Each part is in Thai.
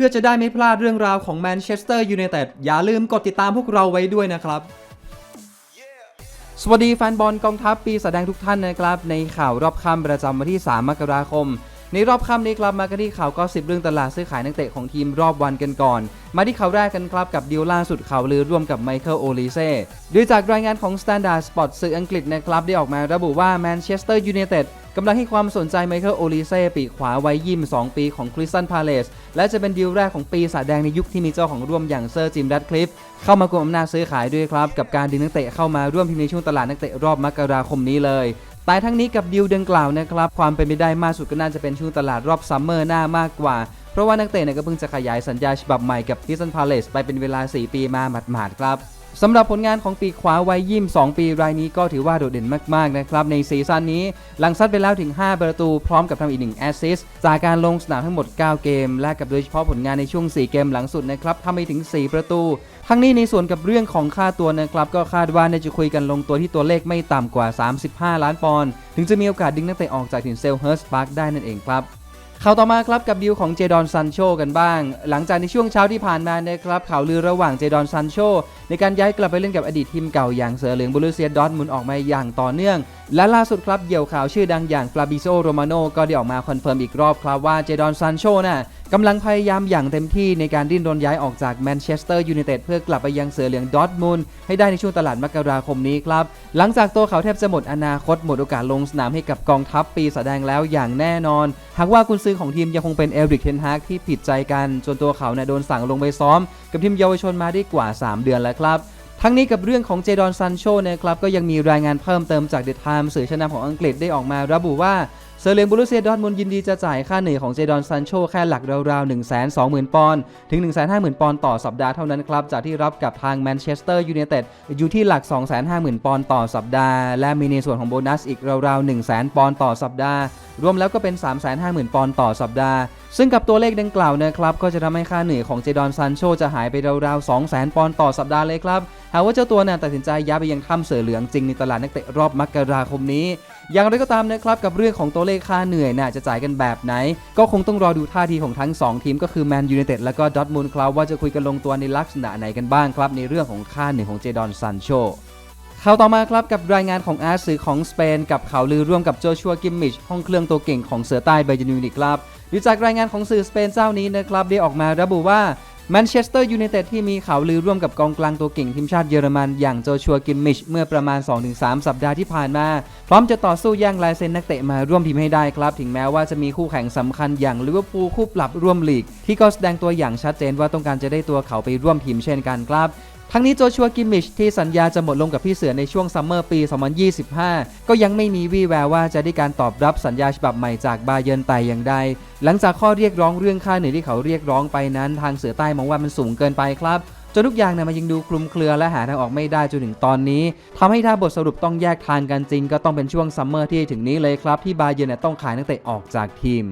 พื่อจะได้ไม่พลาดเรื่องราวของแมนเชสเตอร์ยูไนเต็ดอย่าลืมกดติดตามพวกเราไว้ด้วยนะครับ สวัสดีแฟนบอลกองทัพปีแสดงทุกท่านนะครับ ในข่าวรอบค่ำประจำวันที่ 3 มกราคม ในรอบค่ำนี้กลับมากันที่ข่าวก็สิบเรื่องตลาดซื้อขายนักเตะของทีมรอบวันกันก่อน มาที่ข่าวแรกกันครับกับดีลล่าสุดข่าวลือร่วมกับไมเคิลโอลิเซ่โดยจากรายงานของ Standard Sport สื่ออังกฤษนะครับได้ออกมาระบุว่าแมนเชสเตอร์ยูไนเต็ด กำลังให้ความสนใจไมเคิลโอลิเซ่ปีกขวาวัย22ปีของคริสตันพาเลสและจะเป็นดีลแรกของปีศาจแดงในยุคที่มีเจ้าของร่วมอย่างเซอร์จิมแรดคลิฟเข้ามากลุ่มอำนาจซื้อขายด้วยครับ กับการดึงนักเตะเข้ามาร่วมทีมในช่วงตลาดนักเตะรอบมกราคมนี้เลยแต่ทั้งนี้กับดีลดังกล่าวนะครับความเป็นไปได้มากสุดก็น่าจะเป็นช่วงตลาดรอบซัมเมอร์หน้ามากกว่า เพราะว่านักเตะเนี่ยก็เพิ่งจะขยายสัญญาฉบับใหม่กับคริสตันพาเลสไปเป็นเวลา 4 ปีมาหมาดๆครับ สำหรับผลงานของปีกขวาวัยยี่2ปีรายนี้ก็ถือว่าโดดเด่นมาก ๆ นะครับ ในซีซั่นนี้ หลังซัดไปแล้วถึง 5 ประตู พร้อมกับทำอีก 1 แอสซิสต์จากการลงสนามทั้งหมด 9 เกม และกับโดยเฉพาะผลงานในช่วง 4 เกมหลังสุดนะครับทำไปถึง 4 ประตู ทั้งนี้ในส่วนกับเรื่องของค่าตัวนะครับ ก็คาดว่าน่าจะคุยกันลงตัวที่ตัวเลขไม่ต่ำกว่า 35 ล้านปอนด์ถึงจะมีโอกาสดึงนักเตะออกจากถิ่นเซลเฮิร์สพาร์คได้นั่นเองครับ ข่าวต่อมาครับกับดีลของเจดอนซันโชกันบ้าง หลังจากในช่วงเช้าที่ผ่านมานะครับข่าวลือระหว่างเจดอนซันโชในการย้ายกลับไปเล่นกับอดีตทีมเก่าอย่างเสือเหลืองบูรูเซียดอทมุนออกมาอย่างต่อเนื่อง และล่าสุดครับเหยี่ยวข่าวชื่อดังอย่างฟลาบิโซโรมาโนก็ได้ออกมาคอนเฟิร์มอีกรอบครับว่าเจดอนซันโชน่ะ กำลังพยายามอย่างเต็มที่ในการดิ้นรนย้ายออกจากแมนเชสเตอร์ยูไนเต็ดเพื่อกลับไปยังเสือเหลืองดอทมุนให้ได้ในช่วงตลาดมกราคมนี้ครับ หลังจากตัวเขาแทบจะหมดอนาคตหมดโอกาสลงสนามให้กับกองทัพปีแสดงแล้วอย่างแน่นอน หากว่ากุนซือของทีมยังคงเป็นเอริกเทนฮากที่ผิดใจกันจนตัวเขาเนี่ยโดนสั่งลงไปซ้อม กับทีมเยาวชนมาได้กว่า 3 เดือนแล้วครับทั้งนี้กับเรื่องของเจดอนซันโชนะครับก็ยังมีรายงานเพิ่มเติมจากเด e t ไทม์สื่อชั้นนำของอังกฤษได้ออกมาระบุว่า เซอร์เลนบูรุเซียดอทมุนยินดีจะจ่ายค่าเหนื่อยของเจดอนซันโชแค่หลักราวๆ 1 2 0 0 0 0 ปอนด์ถึง 150,000 ปอนด์ต่อสัปดาห์เท่านั้นครับ จากที่รับกับทางแมนเชสเตอร์ยูไนเต็ดอยู่ที่หลัก 250,000 ปอนด์ต่อสัปดาห์ และมีในส่วนของโบนัสอีกราวๆ 1 0 0 0 0 ปอนด์ต่อสัปดาห์ รวมแล้วก็เป็น 350,000 ปอนด์ต่อสัปดาห์ ซึ่งกับตัวเลขดังกล่าวนะครับก็จะทำให้ค่าเหนื่อยของเจดอนซันโชจะหายไปราวๆ 200,000 ปอนด์ต่อสัปดาห์เลยครับหากว่าเจ้าตัวเนี่ยตัดสินใจย้ายไปยังถ้ำเสือเหลืองจริงในตลาดนักเตะรอบมกราคมนี้ อย่างไรก็ตามนะครับกับเรื่องของตัวเลขค่าเหนื่อยน่ะจะจ่ายกันแบบไหน ก็คงต้องรอดูท่าทีของทั้ง 2 ทีมก็คือแมนยูไนเต็ดและก็ดอทมูลครับว่าจะคุยกันลงตัวในลักษณะไหนกันบ้างครับ ในเรื่องของค่าเหนื่อยของเจดอนซันโชข่าวต่อมาครับกับรายงานของอาร์สื่อของสเปน กับข่าวลือร่วมกับโจชัวกิมมิชห้องเครื่องตัวเก่งของเสือใต้ไบยร์นมิวนิกครับหรือจากรายงานของสื่อสเปนเจ้านี้นะครับได้ออกมาระบุว่า แมนเชสเตอร์ยูไนเต็ดที่มีข่าวลือร่วมกับกองกลางตัวเก่งทีมชาติเยอรมัน อย่างโจชัวกิมมิช เมื่อประมาณ 2-3 สัปดาห์ที่ผ่านมา พร้อมจะต่อสู้แย่งลายเซ็นนักเตะมาร่วมทีมให้ได้ครับ ถึงแม้ว่าจะมีคู่แข่งสำคัญอย่างลิเวอร์พูลคู่ปรับร่วมลีก ที่ก็แสดงตัวอย่างชัดเจนว่าต้องการจะได้ตัวเขาไปร่วมทีมเช่นกันครับ ทั้งนี้โจชัวกิมมิชที่สัญญาจะหมดลงกับพี่เสือในช่วงซัมเมอร์ปี 2025 ก็ยังไม่มีวี่แววว่าจะได้การตอบรับสัญญาฉบับใหม่จากบาเยิร์นแต่อย่างใด หลังจากข้อเรียกร้องเรื่องค่าเหนื่อยที่เขาเรียกร้องไปนั้น ทางเสือใต้มองว่ามันสูงเกินไปครับจนทุกอย่างเนี่ยมันยังดูคลุมเครือและหาทางออกไม่ได้จนถึงตอนนี้ทำให้ถ้าบทสรุปต้องแยกทางกันจริง ก็ต้องเป็นช่วงซัมเมอร์ที่ถึงนี้เลยครับที่บาเยิร์นต้องขายนักเตะออกจากทีม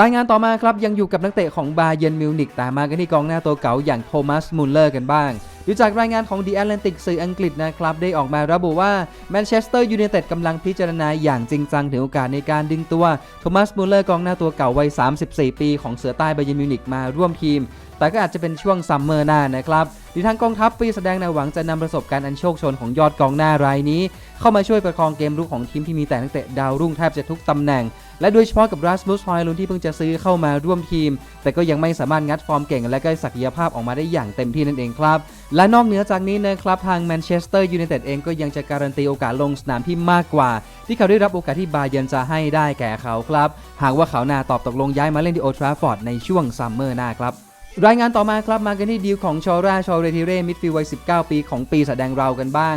รายงานต่อมาครับยังอยู่กับนักเตะของบาเยิร์นมิวนิกแต่มากันที่กองหน้าตัวเก๋าอย่างโทมัสมุลเลอร์กันบ้าง ดูจากรายงานของ The Atlantic สื่ออังกฤษนะครับ ได้ออกมาระบุว่าแมนเชสเตอร์ยูไนเต็ดกำลังพิจารณาอย่างจริงจังถึงโอกาสในการดึงตัวโทมัสมูลเลอร์กองหน้าตัวเก่าวัย 34 ปี ของเสือใต้ไบเยร์นมิวนิกมาร่วมทีม แต่ก็อาจจะเป็นช่วงซัมเมอร์หน้านะครับ ดีทางกองทัพปีแสดงในหวังจะนำประสบการณ์อันโชคชนของยอดกองหน้ารายนี้ เข้ามาช่วยประคองเกมรุกของทีมที่มีแต่นักเตะดาวรุ่งแทบจะทุกตำแหน่ง และโดยเฉพาะกับรัสมุสฮอยลุนที่เพิ่งจะซื้อเข้ามาร่วมทีม แต่ก็ยังไม่สามารถงัดฟอร์มเก่งและก็ศักยภาพออกมาได้อย่างเต็มที่นั่นเองครับ และนอกเหนือจากนี้นะครับทางแมนเชสเตอร์ยูไนเต็ดเองก็ยังจะการันตีโอกาสลงสนามที่มากกว่า ที่เขาได้รับโอกาสที่บาเยิร์นจะให้ได้แก่เขาครับ หากว่าเขาหน้าตอบตกลงย้ายมาเล่นที่โอทราฟอร์ดในช่วงซัมเมอร์หน้าครับ รายงานต่อมาครับมากันที่ดีลของชอร่าชอเรติเร่มิดฟิลด์วัย 19 ปีของปีแสดงเรากันบ้าง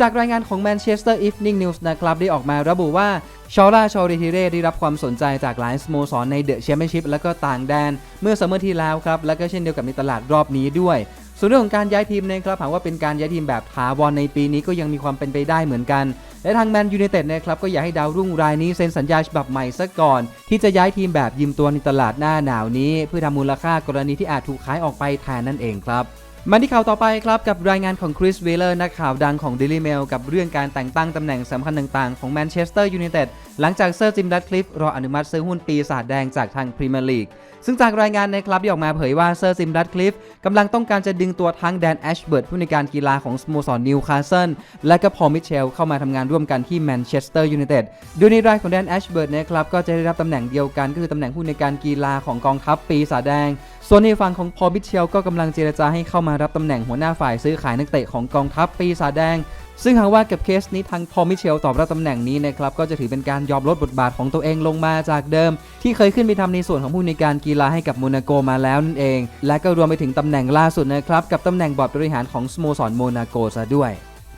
จากรายงานของ Manchester Evening News นะครับได้ออกมาระบุว่าชอร่าชอเรติเร่ได้รับความสนใจจากหลายสโมสรในเดอะแชมเปี้ยนชิพและก็ต่างแดน เมื่อซัมเมอร์ที่แล้วครับ และก็เช่นเดียวกับในตลาดรอบนี้ด้วย ส่วนเรื่องของการย้ายทีมนะครับหากว่าเป็นการย้ายทีมแบบถาวรในปีนี้ก็ยังมีความเป็นไปได้เหมือนกัน และทางแมนยูไนเต็ดนะครับก็อยากให้ดาวรุ่งรายนี้เซ็นสัญญาฉบับใหม่ซะก่อน ที่จะย้ายทีมแบบยืมตัวในตลาดหน้าหนาวนี้ เพื่อทำมูลค่ากรณีที่อาจถูกขายออกไปแทนนั่นเองครับมาที่ข่าวต่อไปครับกับรายงานของคริสเวลเลอร์นักข่าวดังของ Daily Mail กับเรื่องการแต่งตั้งตำแหน่งสำคัญต่างๆ ของแมนเชสเตอร์ยูไนเต็ดหลังจากเซอร์จิมดัตคลิฟรออนุมัติซื้อหุ้นปีศาจแดงจากทางพรีเมียร์ลีก ซึ่งจากรายงานในครับที่ออกมาเผยว่าเซอร์จิมดัตคลิฟกำลังต้องการจะดึงตัวทั้งแดนแอชเบิร์ตผู้ในการกีฬาของสโมสรนิวคาสเซิลและก็พอลมิเชลเข้ามาทำงานร่วมกันที่แมนเชสเตอร์ยูไนเต็ดโดยในรายของแดนแอชเบิร์ตนะครับก็จะได้รับตำแหน่งเดียวกันก็คือตำแหน่งผู้ในการกีฬาของกองทัพปีศาจแดง ส่วนในฝั่งของพอลมิเชลก็กำลังเจรจาให้เข้ามารับตำแหน่งหัวหน้าฝ่ายซื้อขายนักเตะของกองทัพปีศาจแดงซึ่งหากว่ากับเคสนี้ทางพอลมิเชลตอบรับตำแหน่งนี้นะครับก็จะถือเป็นการยอมลดบทบาทของตัวเองลงมาจากเดิม ที่เคยขึ้นไปทำในส่วนของผู้ในการกีฬาให้กับโมนาโกมาแล้วนั่นเอง และก็รวมไปถึงตำแหน่งล่าสุดนะครับกับตำแหน่งบอร์ดบริหารของสโมสรโมนาโกซะด้วย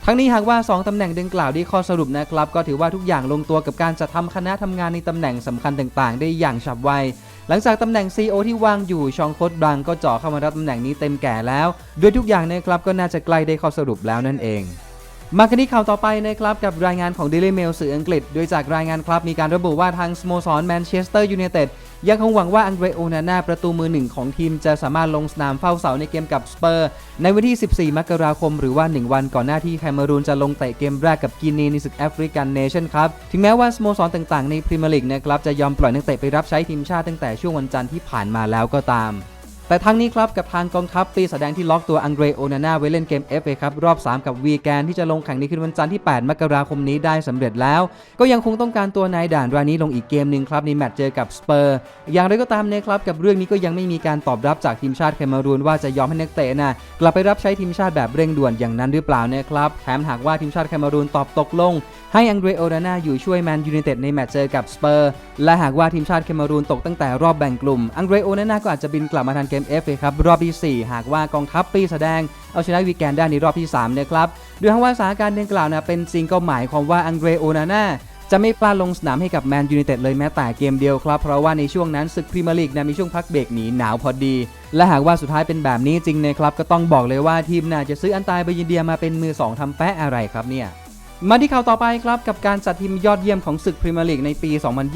ทั้งนี้หากว่า 2 ตำแหน่งดังกล่าวได้ข้อสรุปนะครับ ก็ถือว่าทุกอย่างลงตัวกับการจัดทำคณะทำงานในตำแหน่งสำคัญต่างๆ ได้อย่างฉับไว หลังจากตำแหน่ง CEO ที่วางอยู่ชองโคดบลังก็เจ่อเข้ามารับตำแหน่งนี้เต็มแก่แล้วโดยทุกอย่างนะครับก็น่าจะใกล้ได้ข้อสรุปแล้วนั่นเอง มากันที่ข่าวต่อไปนะครับกับรายงานของ Daily Mail สื่ออังกฤษ โดยจากรายงานครับมีการระบุว่าทางสโมสรแมนเชสเตอร์ยูไนเต็ดยังคงหวังว่าอังเดรโอนาน่าประตูมือหนึ่งของทีมจะสามารถลงสนามเฝ้าเสาในเกมกับสเปอร์ ในวันที่ 14 มกราคม หรือว่า 1 วันก่อนหน้าที่แคนารูนจะลงเตะเกมแรกกับกินีในศึกแอฟริกันเนชั่นครับ ถึงแม้ว่าสโมสรต่างๆในพรีเมียร์ลีกนะครับจะยอมปล่อยนักเตะไปรับใช้ทีมชาติตั้งแต่ช่วงวันจันทร์ที่ผ่านมาแล้วก็ตาม แต่ทั้งนี้ครับกับทางกองทัพปีแสดงที่ล็อกตัวอังเดรโอนาน่าไว้เล่นเกม FA ครับรอบ 3 กับวีแกนที่จะลงแข่งในคืนวันจันทร์ที่ 8 มกราคมนี้ได้สำเร็จแล้ว ก็ยังคงต้องการตัวนายด่านรายนี้ลงอีกเกมหนึ่งครับในแมตช์เจอกับสเปอร์อย่างไรก็ตามนะครับกับเรื่องนี้ก็ยังไม่มีการตอบรับจากทีมชาติแคนารูนว่าจะยอมให้นักเตะน่ะกลับไปรับใช้ทีมชาติแบบเร่งด่วนอย่างนั้นหรือเปล่านะครับแถมหากว่าทีมชาติแคนารูนตอบตกลง ให้อังเดรโอนาน่าอยู่ช่วยแมนยูไนเต็ดในแมตช์เจอกับสเปอร์และหากว่าทีมชาติแคนารูนตกตั้งแต่รอบแบ่งกลุ่มอังเดรโอนาน่าก็อาจจะบินกลับมาทันเกม FA ครับรอบที่ 4 หากว่ากองทัพปีแสดง เอาชนะวีแกนได้ในรอบที่3นะครับโดยหากว่าสถานการณ์ดังกล่าวนะเป็นจริงก็หมายความว่าอังเดรโอนาน่าจะไม่พลาดลงสนามให้กับแมนยูไนเต็ดเลยแม้แต่เกมเดียวครับ เพราะว่าในช่วงนั้นศึกพรีเมียร์ลีกนะมีช่วงพักเบรกหนีหนาวพอดี และหากว่าสุดท้ายเป็นแบบนี้จริงนะครับก็ต้องบอกเลยว่าทีมน่าจะซื้ออันตายเบยินเดียมาเป็นมือสองทำแปะอะไรครับเนี่ย มาที่ข่าวต่อไปครับ กับการจัดทีมยอดเยี่ยมของศึกพรีเมียร์ลีกในปี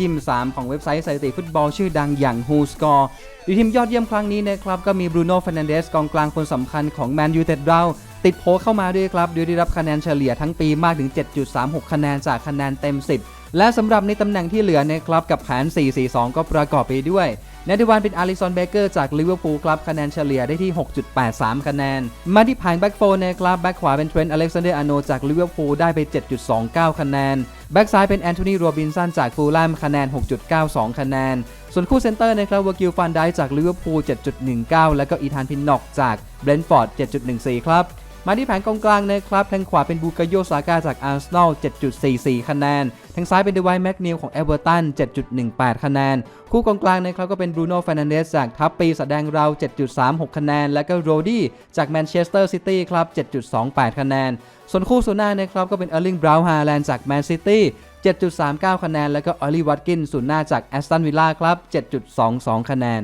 2023 ของเว็บไซต์สถิติฟุตบอลชื่อดังอย่าง Who Score ดยทีมยอดเยี่ยมครั้งนี้นะครับก็มีบรูโน่ฟ e น n นเดสกองกลางคนสำคัญของแมนยูเต็ดเราติดโพลเข้ามาด้วยครับโดยได้รับคะแนนเฉลี่ยทั้งปีมากถึง 7.36 คะแนนจากคะแนนเต็ม 10 และสำหรับในตำแหน่งที่เหลือนะครับกับแผน 4-4-2 ก็ประกอบไปด้วย ในดิวันเป็นอาริสันเบเกอร์จากลิเวอร์พูลครับคะแนนเฉลี่ยได้ที่ 6.83 คะแนน มาที่ผ่านแบ็กโฟร์นะครับแบ็กขวาเป็นเทรนต์อเล็กซานเดอร์อโนจากลิเวอร์พูลได้ไป 7.29 คะแนนแบ็กซ้ายเป็นแอนโทนีโรบินสันจากฟูลแลมคะแนน 6.92 คะแนน ส่วนคู่เซนเตอร์นะครับวากิลฟันไดจากลิเวอร์พูล 7.19 แล้วก็อีธานพินน็อกจากเบรนท์ฟอร์ด 7.14 ครับ มาที่แผงกองกลางนะครับทางขวาเป็นบูกาโยซาก้าจากอาร์เซนอล 7.44 คะแนน ทางซ้ายเป็นเดวายแม็กนิลของเอเวอร์ตัน 7.18 คะแนน คู่กองกลางนะครับก็เป็นบรูโน่ฟ e น n นเดสจากทัพปีแสดงเรา 7.36 คะแนน และก็โรดี้จากแมนเชสเตอร์ซิตี้ครับ 7.28 คะแนน ส่วนคู่ศูนย์หน้านะครับก็เป็นเออร์ลิงบราวน์ฮาแลนด์จากแมนซิตี้7.39 คะแนน แล้วก็ออลลี่วัตกินศูนย์หน้าจากแอสตันวิลล่าครับ 7.22 คะแนน